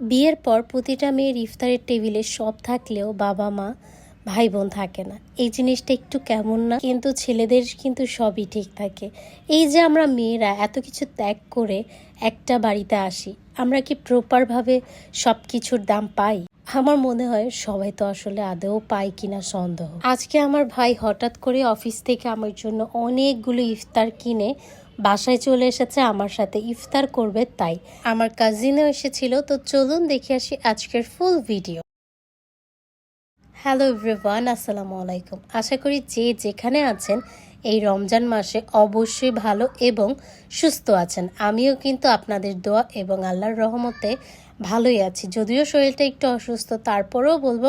বিয়ের পর প্রতিটা মেয়ের ইফতারের টেবিলে সব থাকলেও বাবা মা ভাই বোন থাকে না। এই জিনিসটা একটু কেমন না, কিন্তু ছেলেদের কিন্তু সবই ঠিক থাকে। এই যে আমরা মেয়েরা এত কিছু ত্যাগ করে একটা বাড়িতে আসি, আমরা কি প্রপারভাবে সব কিছুর দাম পাই? আমার মনে হয় সবাই তো আসলে আদৌ পায় কিনা সন্দেহ। আজকে আমার ভাই হঠাৎ করে অফিস থেকে আমার জন্য অনেকগুলো ইফতার কিনে বাসায় চলে এসেছে, আমার সাথে ইফতার করবে তাই। আমার কাজিনও এসেছিল, তো চলুন দেখে আসি আজকের ফুল ভিডিও হ্যালো এভরিওয়ান আসসালামু আলাইকুম। আশা করি যে যেখানে আছেন, এই রমজান মাসে অবশ্যই ভালো এবং সুস্থ আছেন। আমিও কিন্তু আপনাদের দোয়া এবং আল্লাহর রহমতে ভালোই আছি। যদিও শরীরটা একটু অসুস্থ, তারপরেও বলব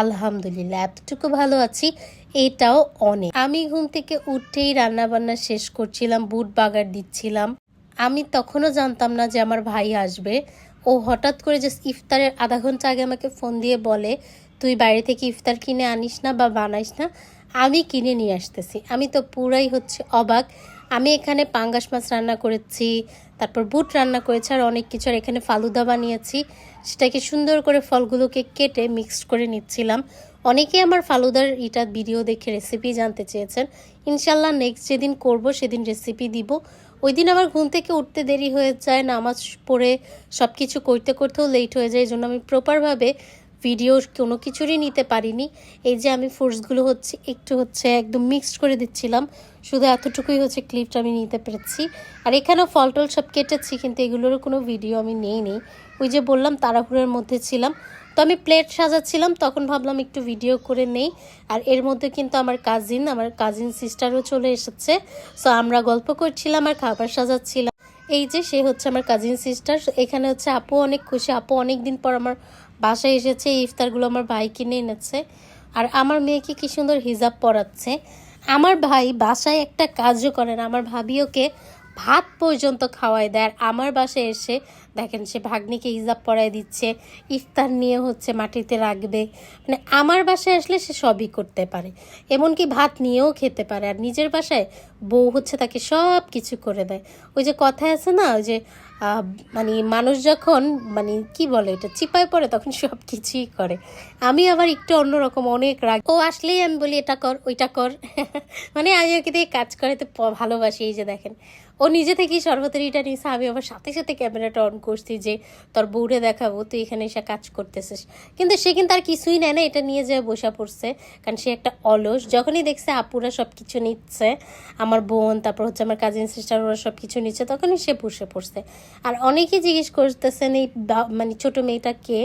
আলহামদুলিল্লাহ, এতটুকু ভালো আছি এটাও অনেক। আমি ঘুম থেকে উঠেই রান্না বান্না শেষ করছিলাম, বুট বাগার দিচ্ছিলাম। আমি তখনও জানতাম না যে আমার ভাই আসবে। ও হঠাৎ করে যে ইফতারের আধা ঘণ্টা আগে আমাকে ফোন দিয়ে বলে, তুই বাইরে থেকে ইফতার কিনে আনিস না বা বানাইস না? আমি কিনে নিয়ে আসতেছি। আমি তো পুরাই হচ্ছে অবাক। আমি এখানে পাঙ্গাস মাছ রান্না করেছি, তারপর বুট রান্না করেছি আর অনেক কিছু। আর এখানে ফালুদা বানিয়েছি। সেটাকে সুন্দর করে ফলগুলোকে কেটে মিক্সড করে নিচ্ছিলাম। অনেকেই আমার ফালুদার এটা ভিডিও দেখে রেসিপি জানতে চেয়েছেন। ইনশাল্লাহ নেক্সট যেদিন করব সেদিন রেসিপি দিব। ওই দিন আমার ঘুম থেকে উঠতে দেরি হয়ে যায়, নামাজ পড়ে সব কিছু করতে করতেও লেট হয়ে যায়। এই জন্য আমি প্রপারভাবে ভিডিও কোনো কিছুরই নিতে পারিনি। এই যে আমি ফোর্সগুলো হচ্ছে, একটু হচ্ছে একদম মিক্সড করে দিচ্ছিলাম। শুধু এতটুকুই হচ্ছে ক্লিপটা আমি নিতে পেরেছি। আর এখানেও ফল টল সব কেটেছি, কিন্তু এগুলোরও কোনো ভিডিও আমি নেইনি। ওই যে বললাম, তাড়াহুড়োর মধ্যে ছিলাম। তো আমি প্লেট সাজাচ্ছিলাম, তখন ভাবলাম একটু ভিডিও করে নেই। আর এর মধ্যে কিন্তু আমার কাজিন আমার কাজিন সিস্টারও চলে এসেছে। সো আমরা গল্প করছিলাম আর খাবার সাজাচ্ছিলাম। এই যে সে হচ্ছে আমার কাজিন সিস্টার এখানে হচ্ছে আপু অনেক খুশি। আপু অনেক দিন পর আমার বাসায় এসেছে, এই ইফতারগুলো আমার ভাই কিনে এনেছে। আর আমার মেয়েকে কি সুন্দর হিজাব পরাচ্ছে। আমার ভাই বাসায় একটা কাজও করে না, আমার ভাবি ওকে ভাত পর্যন্ত খাওয়াই দেয়। আর আমার বাসায় এসে দেখেন সে ভাগ্নিকে হিজাব পরাই দিচ্ছে, ইফতার নিয়ে হচ্ছে মাটিতে রাখবে। মানে আমার বাসায় আসলে সে সবই করতে পারে। এমনকি ভাত নিয়েও খেতে পারে। আর নিজের বাসায় বউ হচ্ছে তাকে সব কিছু করে দেয়। ওই যে কথায় আছে না, ওই যে মানে মানুষ যখন মানে কি বলে এটা, চিপায় পড়ে তখন সব কিছুই করে। আমি আবার একটু অন্যরকম, অনেক রাগ। ও আসলেই আমি বলি, এটা কর, ওইটা কর। মানে আমি ওকে দিয়ে কাজ করাতে ভালোবাসি। এই যে দেখেন ও নিজে থেকেই সর্বতরিটা নিয়েছে আমি আবার সাথে সাথে ক্যামেরাটা অন করছি যে, তোর বউরে দেখাবো, তুই এখানে এসে কাজ করতেছিস। কিন্তু সে কিন্তু আর কিছুই নেয় না, এটা নিয়ে যায় বসা পড়ছে। কারণ সে একটা অলস, যখনই দেখছে আপুরা সব কিছু নিচ্ছে, আমার বোন, তারপর হচ্ছে আমার কাজিন সিস্টার ওরা সব কিছু নিচ্ছে, তখনই সে বসে পড়ছে। আর অনেকেই জিজ্ঞেস করতেছেন এই মানে ছোট মেয়েটা কে?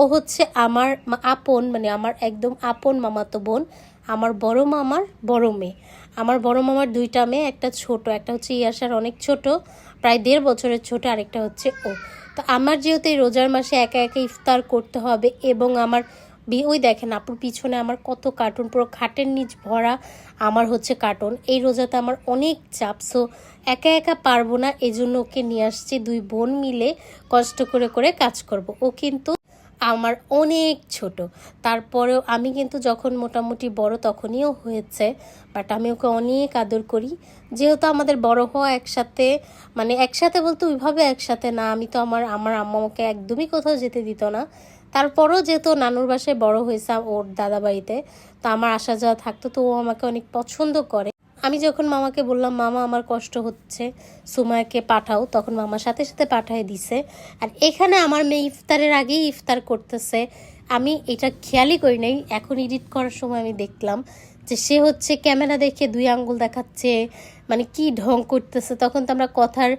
ও হচ্ছে আমার আপন মানে আমার একদম আপন মামাতো বোন। আমার বড় মামার বড় মেয়ে। আমার বড় মামার দুইটা মেয়ে, একটা ছোট, একটা হচ্ছে ইয়াসার অনেক ছোট, প্রায় দেড় বছরের ছোট, আরেকটা হচ্ছে ও। তো আমার যেহেতু এই রোজার মাসে একা একা ইফতার করতে হবে এবং আমার ওই দেখেন আপুর পিছনে আমার কত কার্টুন পুরো খাটের নিচ ভরা আমার হচ্ছে কার্টুন এই রোজাতে আমার অনেক চাপ সো একা একা পারব না এই জন্য ওকে নিয়ে আসছি দুই বোন মিলে কষ্ট করে করে কাজ করব। ও কিন্তু আমার অনেক ছোট। তারপরেও আমি কিন্তু যখন মোটামুটি বড় তখনইও হয়েছে বাট আমি ওকে অনেক আদর করি। যেহেতু আমাদের বড় হওয়া একসাথে মানে একসাথে বলতে ওইভাবে একসাথে না, আমি তো আমার আমার আম্মা আমাকে একদমই কোথাও যেতে দিত না। তারপরও যেহেতু নানুর বাসায় বড় হয়েছে ওর দাদা বাড়িতে তো আমার আসা যাওয়া থাকতো, তো ও আমাকে অনেক পছন্দ করে। আমি যখন মামাকে বললাম, মামা, আমার কষ্ট হচ্ছে সুমায়াকে পাঠাও, তখন মামার সাথে সাথে পাঠিয়ে দিছে। আর এখানে আমার মেয়ে ইফতারের আগেই ইফতার করতেছে। আমি এটা খেয়ালই করি নাই, এখন এডিট করার সময় আমি দেখলাম যে সে হচ্ছে ক্যামেরা দেখে দুই আঙ্গুল দেখাচ্ছে মানে কি ঢং করতেছে। তখন তো আমরা কথার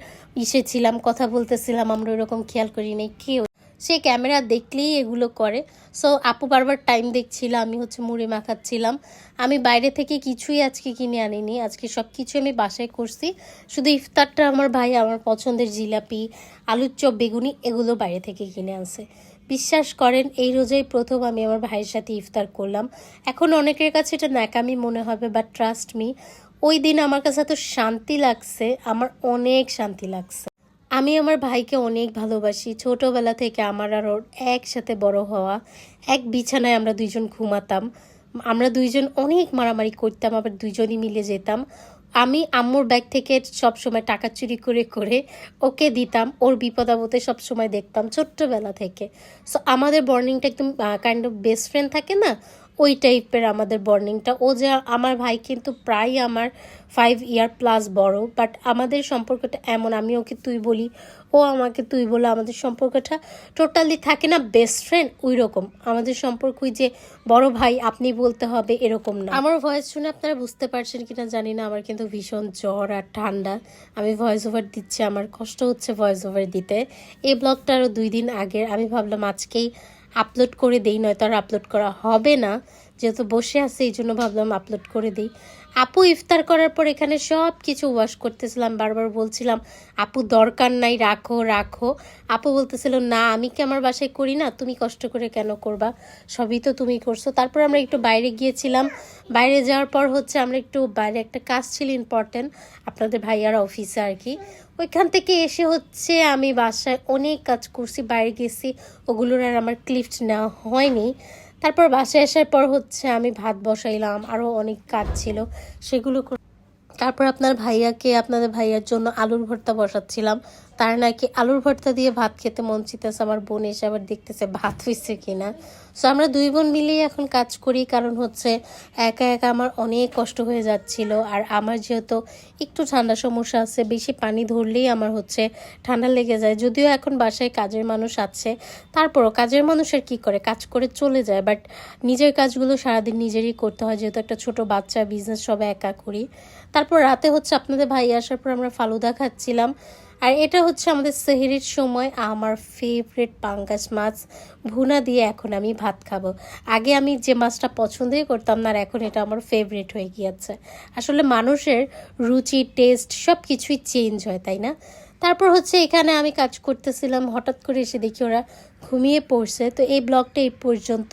ইসে ছিলাম, কথা বলতেছিলাম, আমরা ওরকম খেয়াল করি নাই কেউ সে ক্যামেরা দেখলেই এগুলো করে। সো আপু বারবার টাইম দেখছিল, আমি হচ্ছে মুড়ি মাখাচ্ছিলাম। আমি বাইরে থেকে কিছুই আজকে কিনে আনিনি। আজকে সব কিছু আমি বাসায় করছি। শুধু ইফতারটা আমার ভাই, আমার পছন্দের জিলাপি, আলুর চপ, বেগুনি, এগুলো বাইরে থেকে কিনে আনছে। বিশ্বাস করেন, এই রোজাই প্রথম আমি আমার ভাইয়ের সাথে ইফতার করলাম। এখন অনেকের কাছে এটা ন্যাকামি মনে হবে বাট ট্রাস্ট মি ওই দিন আমার কাছে এত শান্তি লাগছে, আমার অনেক শান্তি লাগছে। আমি আমার ভাইকে অনেক ভালোবাসি। ছোটবেলা থেকে আমার আর ওর একসাথে বড় হওয়া, এক বিছানায় আমরা দুইজন ঘুমাতাম। আমরা দুইজন অনেক মারামারি করতাম, আবার দুইজনই মিলে যেতাম। আমি আম্মুর ব্যাগ থেকে সবসময় টাকা চুরি করে করে ওকে দিতাম। ওর বিপদ আপদে সবসময় দেখতাম ছোট্টবেলা থেকে। সো আমাদের বর্নিংটা একদম কাইন্ড অফ বেস্ট ফ্রেন্ড থাকে না? ওই টাইপের আমাদের বর্নিংটা ও যে আমার ভাই কিন্তু প্রায় আমার ফাইভ ইয়ার প্লাস বড় বাট আমাদের সম্পর্কটা এমন, আমি ওকে তুই বলি, ও আমাকে তুই বলে আমাদের সম্পর্কটা টোটালি থাকে না বেস্ট ফ্রেন্ড ওই রকম আমাদের সম্পর্ক ওই যে বড় ভাই, আপনি বলতে হবে এরকম না। আমার ভয়েস শুনে আপনারা বুঝতে পারছেন কিনা জানি না, আমার কিন্তু ভীষণ জ্বর আর ঠান্ডা। আমি ভয়েস ওভার দিচ্ছি, আমার কষ্ট হচ্ছে ভয়েস ওভার দিতে। এই ব্লগটা আরও দুই দিন আগের, আমি ভাবলাম আজকেই আপলোড করে দেই নয়তো আর আপলোড করা হবে না। যেহেতু বসে আছে, এই জন্য ভাবলাম আপলোড করে দিই। আপু ইফতার করার পর এখানে সব কিছু ওয়াশ করতেছিলাম, বারবার বলছিলাম, আপু, দরকার নাই, রাখো রাখো। আপু বলতেছিল, না, আমি কি আমার বাসায় করি না? তুমি কষ্ট করে কেন করবা? সবই তো তুমি করছ। তারপর আমরা একটু বাইরে গিয়েছিলাম। বাইরে যাওয়ার পর হচ্ছে আমরা একটু বাইরে একটা কাজ ছিল ইম্পর্টেন্ট আপনাদের ভাইয়ার অফিসে আর কি। ওইখান থেকে এসে হচ্ছে আমি বাসায় অনেক কাজ করছি, বাইরে গেছি। ওগুলোর আর আমার ক্লিফট নেওয়া হয়নি। তারপর বাসায় আসার পর হচ্ছে আমি ভাত বসাইলাম আরও অনেক কাজ ছিল সেগুলো তারপর আপনার ভাইয়াকে, আপনাদের ভাইয়ার জন্য আলুর ভর্তা বসাচ্ছিলাম। তার নাকি আলুর ভর্তা দিয়ে ভাত খেতে মন চিতেছে আমার বোন এসে আবার দেখতেছে ভাত হয়েছে কিনা। সো আমরা দুই বোন মিলিয়ে এখন কাজ করি, কারণ হচ্ছে একা একা আমার অনেক কষ্ট হয়ে যাচ্ছিল, আর আমার যেহেতু একটু ঠান্ডা সমস্যা আছে, বেশি পানি ধরলেই আমার হচ্ছে ঠান্ডা লেগে যায়। যদিও এখন বাসায় কাজের মানুষ আছে, তারপরও কাজের মানুষ আর কী করে? কাজ করে চলে যায় বাট নিজের কাজগুলো সারাদিন নিজেরই করতে হয়, যেহেতু একটা ছোট বাচ্চা বিজনেস সব একা করি। তারপর রাতে হচ্ছে আপনাদের ভাই আসার পর আমরা ফালুদা খাচ্ছিলাম। আর এটা হচ্ছে আমাদের সেহেরির সময়, আমার ফেভারিট পাঙ্গাস মাছ। ভুনা দিয়ে এখন আমি ভাত খাব। আগে আমি যে মাছটা পছন্দই করতাম না, আর এখন এটা আমার ফেভারিট হয়ে গিয়েছে। আসলে মানুষের রুচি টেস্ট সব কিছুই চেঞ্জ হয়, তাই না? তারপর হচ্ছে এখানে আমি কাজ করতেছিলাম, হঠাৎ করে এসে দেখি ওরা ঘুমিয়ে পড়ছে। তো এই ব্লগটা এই পর্যন্ত।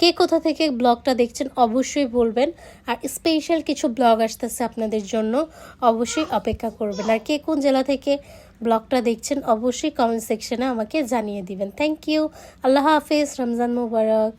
কে কোথা থেকে ব্লগটা দেখছেন অবশ্যই বলবেন। আর স্পেশাল কিছু ব্লগ আসতেছে আপনাদের জন্য অবশ্যই অপেক্ষা করবেন। আর কে কোন জেলা থেকে ব্লগটা দেখছেন অবশ্যই কমেন্ট সেকশনে আমাকে জানিয়ে দিবেন। থ্যাংক ইউ আল্লাহ হাফেজ। রমজান মুবারক।